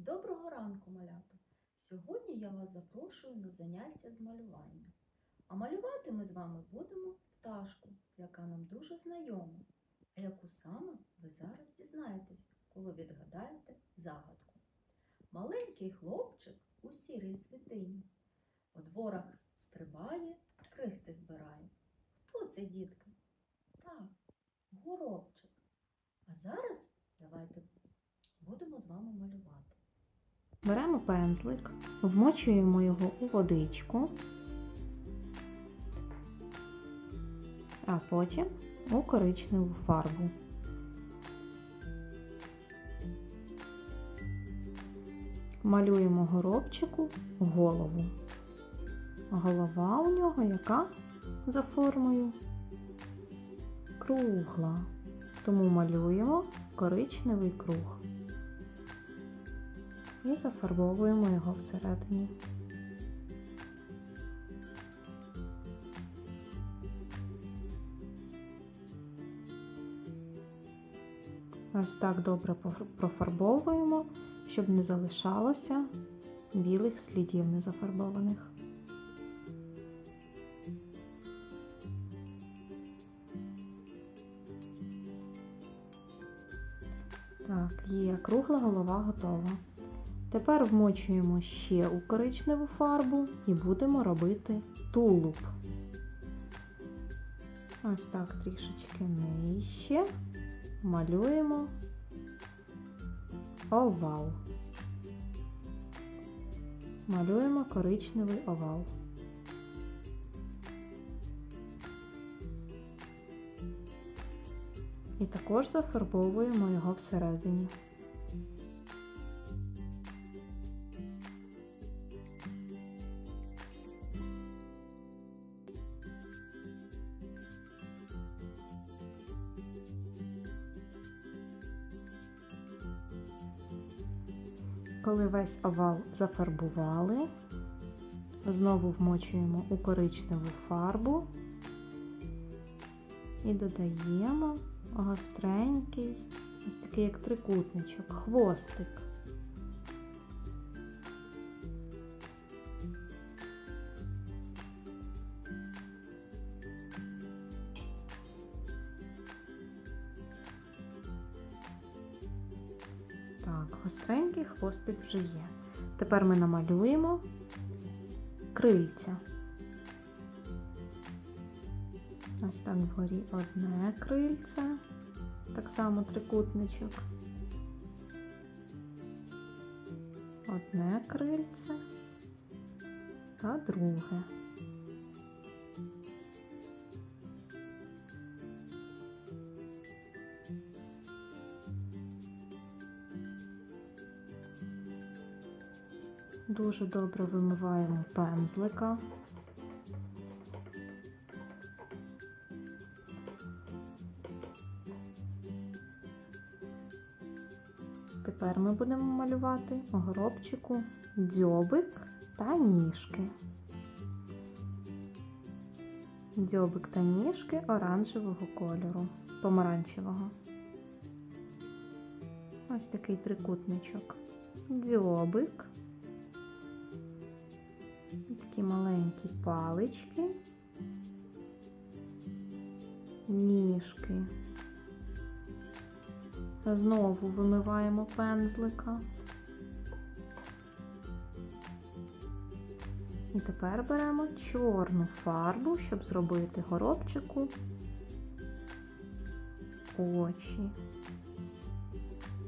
Доброго ранку, малята! Сьогодні я вас запрошую на заняття з малювання. А малювати ми з вами будемо пташку, яка нам дуже знайома. А яку саме ви зараз дізнаєтесь, коли відгадаєте загадку. Маленький хлопчик у сірій світині. По дворах стрибає, крихти збирає. Хто це, дітки? Так, горобчик. А зараз давайте будемо з вами малювати. Беремо пензлик, вмочуємо його у водичку, а потім у коричневу фарбу. Малюємо горобчику голову. Голова у нього яка за формою? Кругла. Тому малюємо коричневий круг і зафарбовуємо його всередині. Ось так добре профарбовуємо, щоб не залишалося білих слідів незафарбованих. Так, є кругла голова готова. Тепер вмочуємо ще у коричневу фарбу і будемо робити тулуб. Ось так трішечки нижче малюємо овал. Малюємо коричневий овал. І також зафарбовуємо його всередині. Коли весь овал зафарбували, знову вмочуємо у коричневу фарбу і додаємо гостренький, ось такий як трикутничок, хвостик. Так, гостренький хвостик вже є. Тепер ми намалюємо крильця. Ось так вгорі одне крильце, так само трикутничок. Одне крильце та друге. Дуже добре вимиваємо пензлика. Тепер ми будемо малювати горобчику дзьобик та ніжки. Дзьобик та ніжки оранжевого кольору, помаранчевого. Ось такий трикутничок. Дзьобик. І такі маленькі палички, ніжки. Знову вимиваємо пензлика. І тепер беремо чорну фарбу, щоб зробити горобчику очі.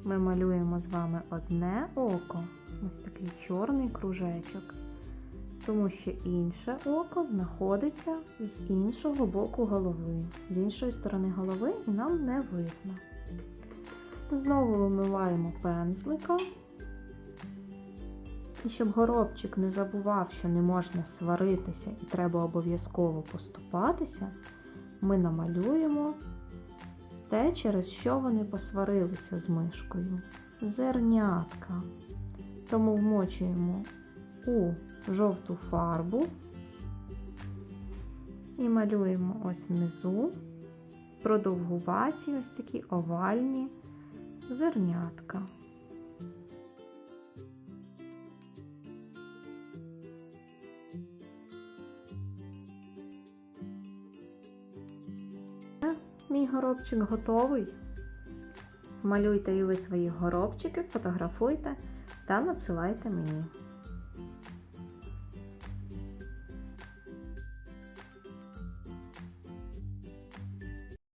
Ми малюємо з вами одне око, ось такий чорний кружечок, тому що інше око знаходиться з іншого боку голови, з іншої сторони голови, і нам не видно. Знову вимиваємо пензлика. І щоб горобчик не забував, що не можна сваритися і треба обов'язково поступатися, ми намалюємо те, через що вони посварилися з мишкою. Зернятка. Тому вмочуємо у жовту фарбу і малюємо ось внизу продовгуваті ось такі овальні зернятка. Мій горобчик готовий. Малюйте і ви свої горобчики, фотографуйте та надсилайте мені.